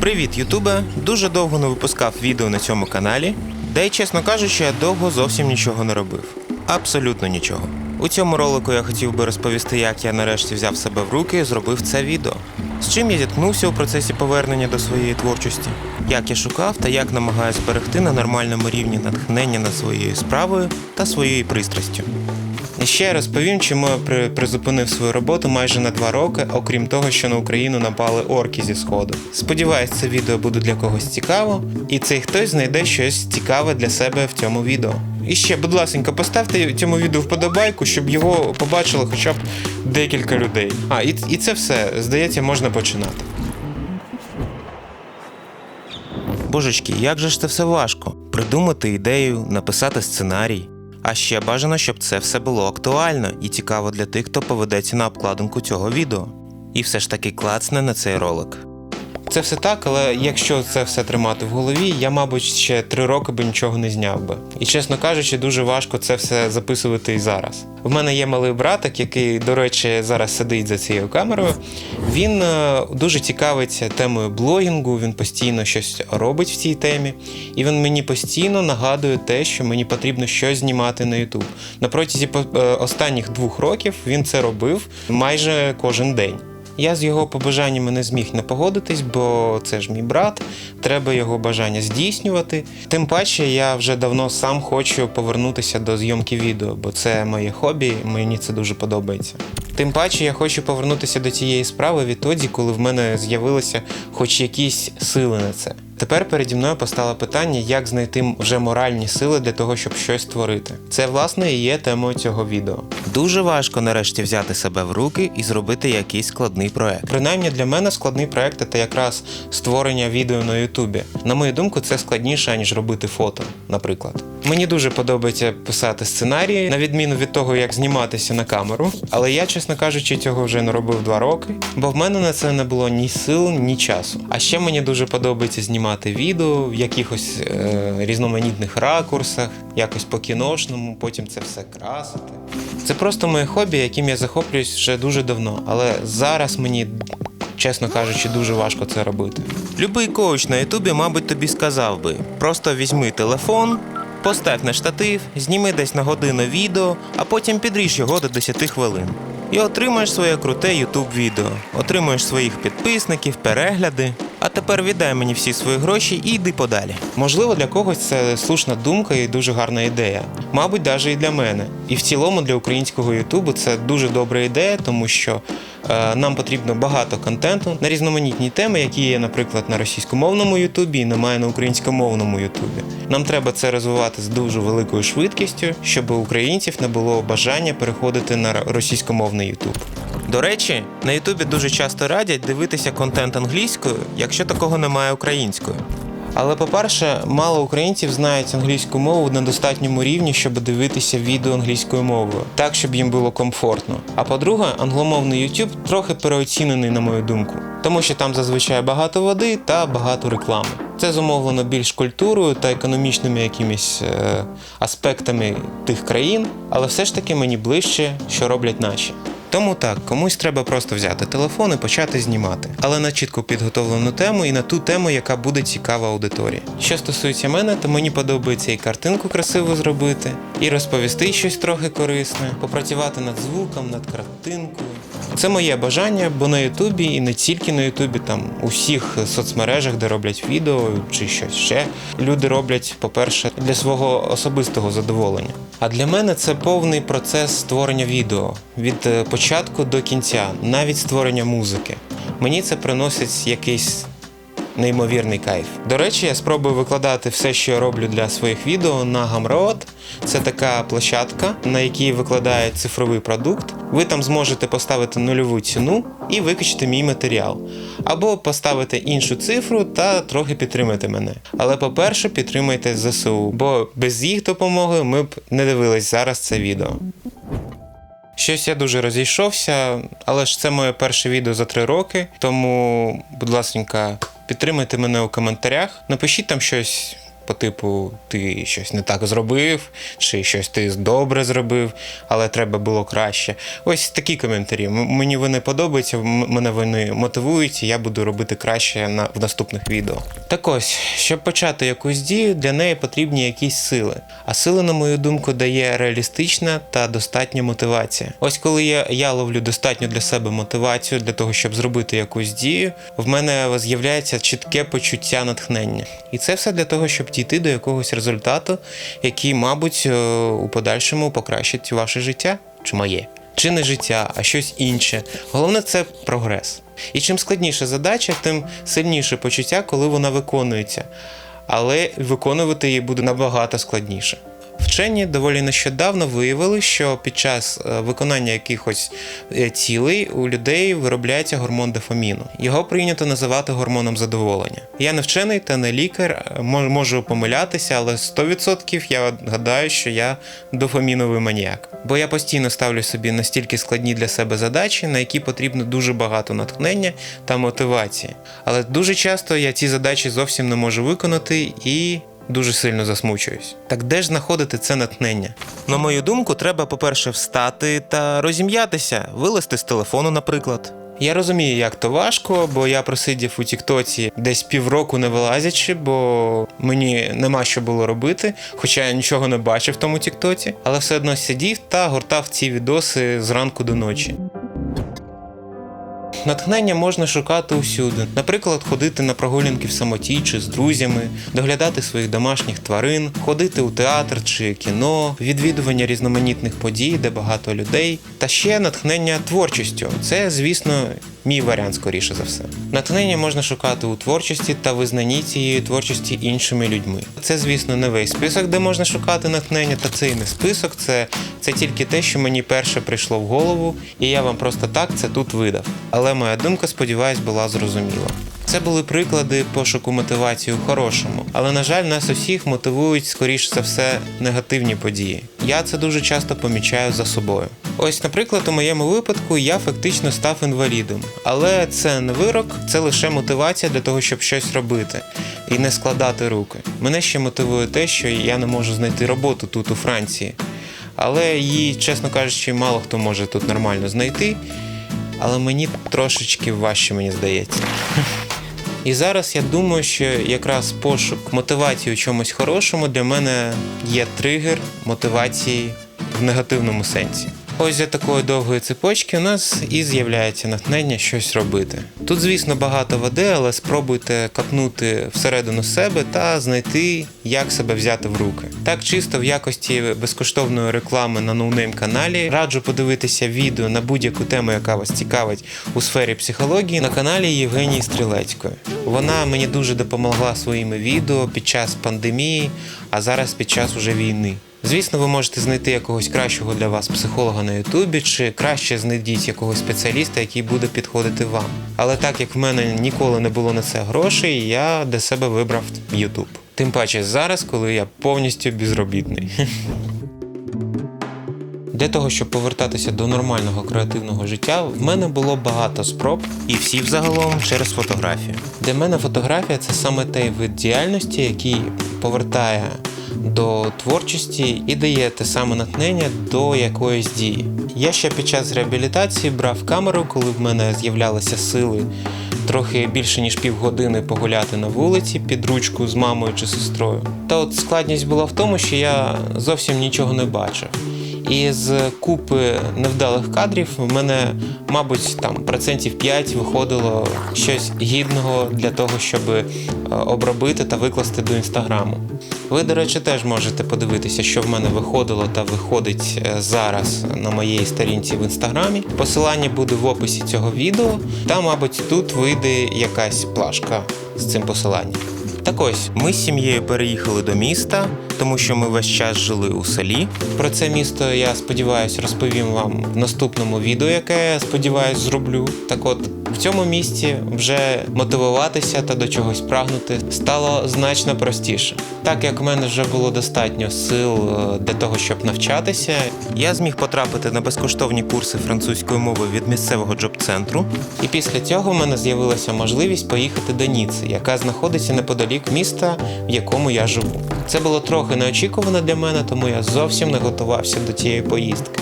Привіт, Ютубе! Дуже довго не випускав відео на цьому каналі, де чесно кажучи, я довго зовсім нічого не робив. Абсолютно нічого. У цьому ролику я хотів би розповісти, як я нарешті взяв себе в руки і зробив це відео. З чим я зіткнувся у процесі повернення до своєї творчості, як я шукав та як намагаюся зберегти на нормальному рівні натхнення над своєю справою та своєю пристрастю. І ще я розповім, чому я при- призупинив свою роботу майже на два роки, окрім того, що на Україну напали орки зі сходу. Сподіваюсь, це відео буде для когось цікаво, і цей хтось знайде щось цікаве для себе в цьому відео. І ще, будь ласка, поставте цьому відео вподобайку, щоб його побачило хоча б декілька людей. А, і, і це все. Здається, можна починати. Божечки, як же ж це все важко? Придумати ідею, написати сценарій. А ще бажано, щоб це все було актуально і цікаво для тих, хто поведеться на обкладинку цього відео. І все ж таки клацне на цей ролик. Це все так, але якщо це все тримати в голові, я, мабуть, ще три роки би нічого не зняв би. І чесно кажучи, дуже важко це все записувати і зараз. В мене є малий братик, який, до речі, зараз сидить за цією камерою. Він е, дуже цікавиться темою блогінгу, він постійно щось робить в цій темі, і він мені постійно нагадує те, що мені потрібно щось знімати на YouTube. На протязі е, останніх двох років він це робив майже кожен день. Я з його побажаннями не зміг не погодитись, бо це ж мій брат, треба його бажання здійснювати. Тим паче, я вже давно сам хочу повернутися до зйомки відео, бо це моє хобі, мені це дуже подобається. Тим паче, я хочу повернутися до цієї справи відтоді, коли в мене з'явилися хоч якісь сили на це. Тепер переді мною постало питання, як знайти вже моральні сили для того, щоб щось створити. Це власне і є темою цього відео. Дуже важко нарешті взяти себе в руки і зробити якийсь складний проект. Принаймні для мене складний проект це якраз створення відео на Ютубі. На мою думку, це складніше ніж робити фото, наприклад. Мені дуже подобається писати сценарії, на відміну від того, як зніматися на камеру. Але я, чесно кажучи, цього вже не робив два роки, бо в мене на це не було ні сил, ні часу. А ще мені дуже подобається знімати відео в якихось е, різноманітних ракурсах, якось по кіношному, потім це все красити. Це просто моє хобі, яким я захоплююсь вже дуже давно, але зараз мені чесно кажучи, дуже важко це робити. Любий коуч на Ютубі, мабуть, тобі сказав би: просто візьми телефон, постав на штатив, зніми десь на годину відео, а потім підріж його до 10 хвилин. І отримаєш своє круте YouTube відео, отримаєш своїх підписників, перегляди. А тепер віддай мені всі свої гроші і йди подалі. Можливо, для когось це слушна думка і дуже гарна ідея. Мабуть, навіть і для мене. І в цілому для українського Ютубу це дуже добра ідея, тому що е, нам потрібно багато контенту на різноманітні теми, які є, наприклад, на російськомовному Ютубі і немає на українськомовному Ютубі. Нам треба це розвивати з дуже великою швидкістю, щоб українців не було бажання переходити на російськомовний Ютуб. До речі, на Ютубі дуже часто радять дивитися контент англійською, якщо такого немає українською. Але по-перше, мало українців знають англійську мову на достатньому рівні, щоб дивитися відео англійською мовою, так щоб їм було комфортно. А по-друге, англомовний YouTube трохи переоцінений, на мою думку, тому що там зазвичай багато води та багато реклами. Це зумовлено більш культурою та економічними якимись е, аспектами тих країн, але все ж таки мені ближче, що роблять наші. Тому так, комусь треба просто взяти телефон і почати знімати, але на чітко підготовлену тему і на ту тему, яка буде цікава аудиторії. Що стосується мене, то мені подобається і картинку красиву зробити, і розповісти щось трохи корисне, попрацювати над звуком, над картинкою. Це моє бажання, бо на Ютубі і не тільки на Ютубі, там у всіх соцмережах, де роблять відео чи щось ще, люди роблять, по-перше, для свого особистого задоволення. А для мене це повний процес створення відео від е, початку до кінця, навіть створення музики. Мені це приносить якийсь неймовірний кайф. До речі, я спробую викладати все, що я роблю для своїх відео на Gumroad. Це така площадка, на якій викладають цифровий продукт. Ви там зможете поставити нульову ціну і викачати мій матеріал. Або поставити іншу цифру та трохи підтримати мене. Але по-перше, підтримайте ЗСУ, бо без їх допомоги ми б не дивились зараз це відео. Щось я дуже розійшовся, але ж це моє перше відео за три роки. Тому, будь ласка, підтримайте мене у коментарях. Напишіть там щось по типу ти щось не так зробив, чи щось ти добре зробив, але треба було краще. Ось такі коментарі. Мені вони подобаються, мене вони мотивують, і я буду робити краще на в наступних відео. Так ось, щоб почати якусь дію, для неї потрібні якісь сили. А сили, на мою думку, дає реалістична та достатня мотивація. Ось коли я, я ловлю достатньо для себе мотивацію для того, щоб зробити якусь дію, в мене з'являється чітке почуття натхнення. І це все для того, щоб дійти до якогось результату, який, мабуть, е, у подальшому покращить ваше життя чи моє. Чи не життя, а щось інше. Головне це прогрес. І чим складніша задача, тим сильніше почуття, коли вона виконується. Але виконувати її буде набагато складніше. Вчені доволі нещодавно виявили, що під час е, виконання якихось е, цілей у людей виробляється гормон дофаміну. Його прийнято називати гормоном задоволення. Я не вчений та не лікар, е, можу помилятися, але 100% я гадаю, що я дофаміновий маніяк. Бо я постійно ставлю собі настільки складні для себе задачі, на які потрібно дуже багато натхнення та мотивації. Але дуже часто я ці задачі зовсім не можу виконати і дуже сильно засмучуюсь. Так де ж знаходити це натхнення? На мою думку, треба, по-перше, встати та розім'ятися, вилезти з телефону, наприклад. Я розумію, як то важко, бо я просидів у Тіктоці десь півроку не вилазячи, бо мені нема що було робити, хоча я нічого не бачив в тому Тіктоці, але все одно сидів та гортав ці відоси зранку до ночі. Натхнення можна шукати усюди. Наприклад, ходити на прогулянки в самоті чи з друзями, доглядати своїх домашніх тварин, ходити у театр чи кіно, відвідування різноманітних подій, де багато людей. Та ще натхнення творчістю. Це, звісно, мій варіант, скоріше за все. Натхнення можна шукати у творчості та визнанні цієї творчості іншими людьми. Це, звісно, не весь список, де можна шукати натхнення, та це і не список, це, це тільки те, що мені перше прийшло в голову, і я вам просто так це тут видав. Але моя думка, сподіваюсь, була зрозуміла. Це були приклади пошуку мотивації у хорошому, але на жаль, нас усіх мотивують скоріш за все негативні події. Я це дуже часто помічаю за собою. Ось, наприклад, у моєму випадку я фактично став інвалідом, але це не вирок, це лише мотивація для того, щоб щось робити і не складати руки. Мене ще мотивує те, що я не можу знайти роботу тут у Франції, але її, чесно кажучи, мало хто може тут нормально знайти. Але мені трошечки важче, мені здається. І зараз я думаю, що якраз пошук мотивації у чомусь хорошому для мене є тригер мотивації в негативному сенсі. Ось за такої довгої цепочки у нас і з'являється натхнення щось робити. Тут, звісно, багато води, але спробуйте капнути всередину себе та знайти, як себе взяти в руки. Так чисто в якості безкоштовної реклами на ноунейм каналі раджу подивитися відео на будь-яку тему, яка вас цікавить у сфері психології на каналі Євгенії Стрілецької. Вона мені дуже допомогла своїми відео під час пандемії, а зараз під час уже війни. Звісно, ви можете знайти якогось кращого для вас психолога на Ютубі, чи краще знайдіть якогось спеціаліста, який буде підходити вам. Але так як в мене ніколи не було на це грошей, я для себе вибрав Ютуб. Тим паче зараз, коли я повністю безробітний. Для того, щоб повертатися до нормального креативного життя, в мене було багато спроб, і всі взагалом через фотографію. Для мене фотографія це саме той вид діяльності, який повертає до творчості і дає те саме натхнення до якоїсь дії. Я ще під час реабілітації брав камеру, коли в мене з'являлися сили трохи більше ніж півгодини погуляти на вулиці під ручку з мамою чи сестрою. Та от складність була в тому, що я зовсім нічого не бачив. І з купи невдалих кадрів в мене, мабуть, там процентів 5 виходило щось гідного для того, щоб е, обробити та викласти до інстаграму. Ви, до речі, теж можете подивитися, що в мене виходило та виходить е, зараз на моїй сторінці в інстаграмі. Посилання буде в описі цього відео, та, мабуть, тут вийде якась плашка з цим посиланням. Так ось, ми з сім'єю переїхали до міста, тому що ми весь час жили у селі. Про це місто я сподіваюся розповім вам в наступному відео, яке я сподіваюсь зроблю. Так от. В цьому місці вже мотивуватися та до чогось прагнути стало значно простіше. Так як в мене вже було достатньо сил е, для того, щоб навчатися, я зміг потрапити на безкоштовні курси французької мови від місцевого джоб-центру. І після цього в мене з'явилася можливість поїхати до Ніци, яка знаходиться неподалік неподалік міста, в якому я живу. Це було трохи неочікувано для мене, тому я зовсім не готувався до цієї поїздки.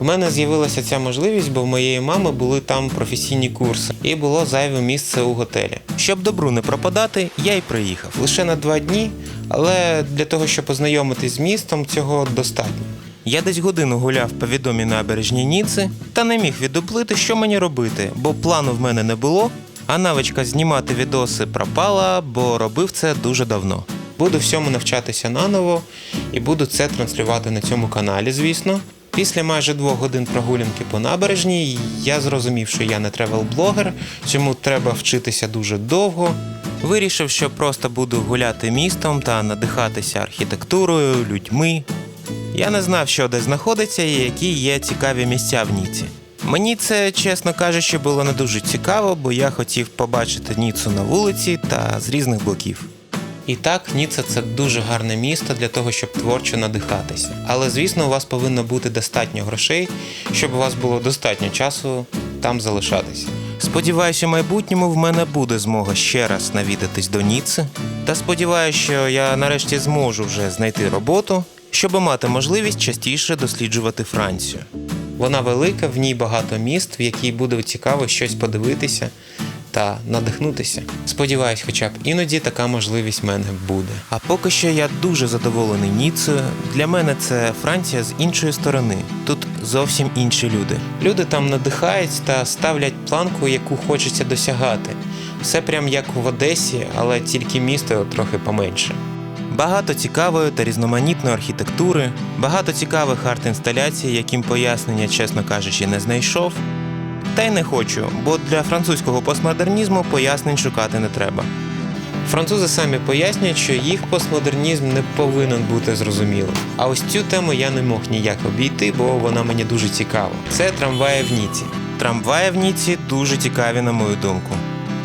У мене з'явилася ця можливість, бо в моєї мами були там професійні курси, і було зайве місце у готелі. Щоб добру не пропадати, я й приїхав лише на два дні, але для того, щоб познайомитись з містом, цього достатньо. Я десь годину гуляв по відомій набережній Ніци та не міг віддуплити, що мені робити, бо плану в мене не було, а навичка знімати відоси пропала, бо робив це дуже давно. Буду всьому навчатися наново і буду це транслювати на цьому каналі, звісно. Після майже двох годин прогулянки по набережній я зрозумів, що я не тревел-блогер, чому треба вчитися дуже довго. Вирішив, що просто буду гуляти містом та надихатися архітектурою, людьми. Я не знав, що де знаходиться і які є цікаві місця в Ніці. Мені це, чесно кажучи, було не дуже цікаво, бо я хотів побачити Ніцу на вулиці та з різних боків. І так, Ніцца це дуже гарне місто для того, щоб творчо надихатися. Але звісно, у вас повинно бути достатньо грошей, щоб у вас було достатньо часу там залишатися. Сподіваюся, у майбутньому в мене буде змога ще раз навідатись до Ніци. Та сподіваюся, що я нарешті зможу вже знайти роботу, щоб мати можливість частіше досліджувати Францію. Вона велика, в ній багато міст, в якій буде цікаво щось подивитися та надихнутися. Сподіваюсь, хоча б іноді така можливість в мене буде. А поки що я дуже задоволений Ніцею. Для мене це Франція з іншої сторони. Тут зовсім інші люди. Люди там надихають та ставлять планку, яку хочеться досягати. Все прям як в Одесі, але тільки місто трохи поменше. Багато цікавої та різноманітної архітектури, багато цікавих арт-інсталяцій, яким пояснення, чесно кажучи, не знайшов. Та й не хочу, бо для французького постмодернізму пояснень шукати не треба. Французи самі пояснюють, що їх постмодернізм не повинен бути зрозумілим. А ось цю тему я не мог ніяк обійти, бо вона мені дуже цікава. Це трамваї в Ніці. Трамваї в Ніці дуже цікаві, на мою думку.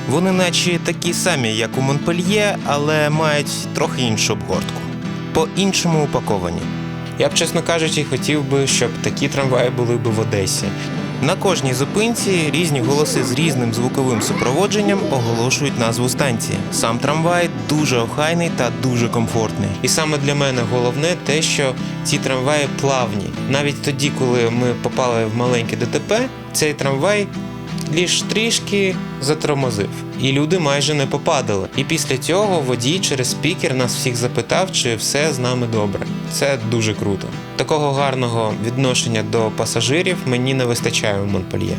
Вони наче такі самі, як у Монпельє, але мають трохи іншу обгортку. По-іншому упаковані. Я б, чесно кажучи, хотів би, щоб такі трамваї були б в Одесі. На кожній зупинці різні голоси з різним звуковим супроводженням оголошують назву станції. Сам трамвай дуже охайний та дуже комфортний. І саме для мене головне те, що ці трамваї плавні. Навіть тоді, коли ми попали в маленьке ДТП, цей трамвай ліж трішки затормозив, і люди майже не попадали. І після цього водій через спікер нас всіх запитав, чи все з нами добре. Це дуже круто. Такого гарного відношення до пасажирів мені не вистачає у Монпельє.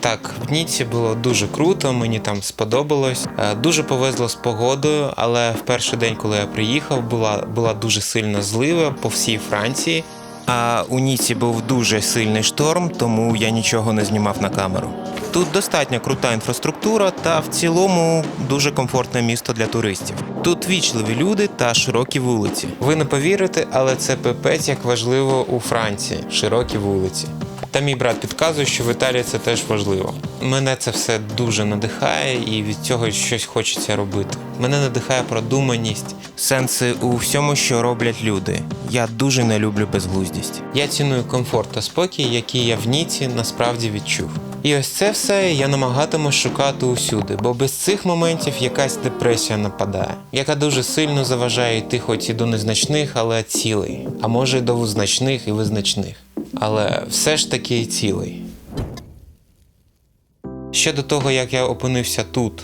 Так, в Ніці було дуже круто, мені там сподобалось. Е, Дуже повезло з погодою, але в перший день, коли я приїхав, була, була дуже сильна злива по всій Франції. А у Ніці був дуже сильний шторм, тому я нічого не знімав на камеру. Тут достатньо крута інфраструктура та в цілому дуже комфортне місто для туристів. Тут вічливі люди та широкі вулиці. Ви не повірите, але це пипець як важливо у Франції широкі вулиці. Та мій брат підказує, що в Італії це теж важливо. Мене це все дуже надихає, і від цього щось хочеться робити. Мене надихає продуманість, сенси у всьому, що роблять люди. Я дуже не люблю безглуздість. Я ціную комфорт та спокій, який я в Ніці насправді відчув. І ось це все я намагатимусь шукати усюди, бо без цих моментів якась депресія нападає, яка дуже сильно заважає йти хоч і до незначних, але цілей, а може й до значних і визначних. Але все ж таки цілий. Ще до того, як я опинився тут,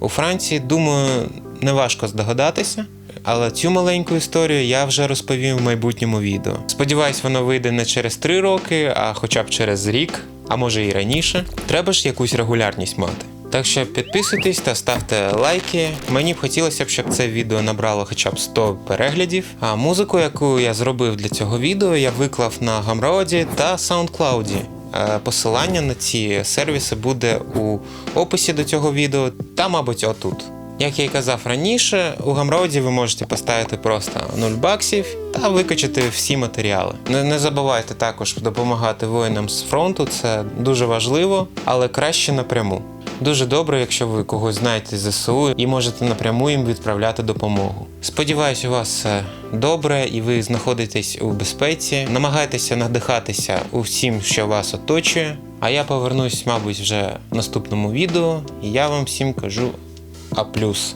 у Франції, думаю, неважко здогадатися. Але цю маленьку історію я вже розповім в майбутньому відео. Сподіваюсь, воно вийде не через 3 роки, а хоча б через рік, а може і раніше. Треба ж якусь регулярність мати. Так що підписуйтесь та ставте лайки. Мені б хотілося б, щоб це відео набрало хоча б 100 переглядів. А музику, яку я зробив для цього відео, я виклав на Gumroad та SoundCloud. Е, Посилання на ці сервіси буде у описі до цього відео та, мабуть, отут. Як я і казав раніше, у Гамроді ви можете поставити просто 0 баксів та викачати всі матеріали. Не, не забувайте також допомагати воїнам з фронту, це дуже важливо, але краще напряму. Дуже добре, якщо ви когось знаєте з ЗСУ і можете напряму їм відправляти допомогу. Сподіваюсь, у вас добре і ви знаходитесь у безпеці. Намагайтеся надихатися усім, що вас оточує. А я повернусь, мабуть, вже в наступному відео, і я вам всім кажу А плюс.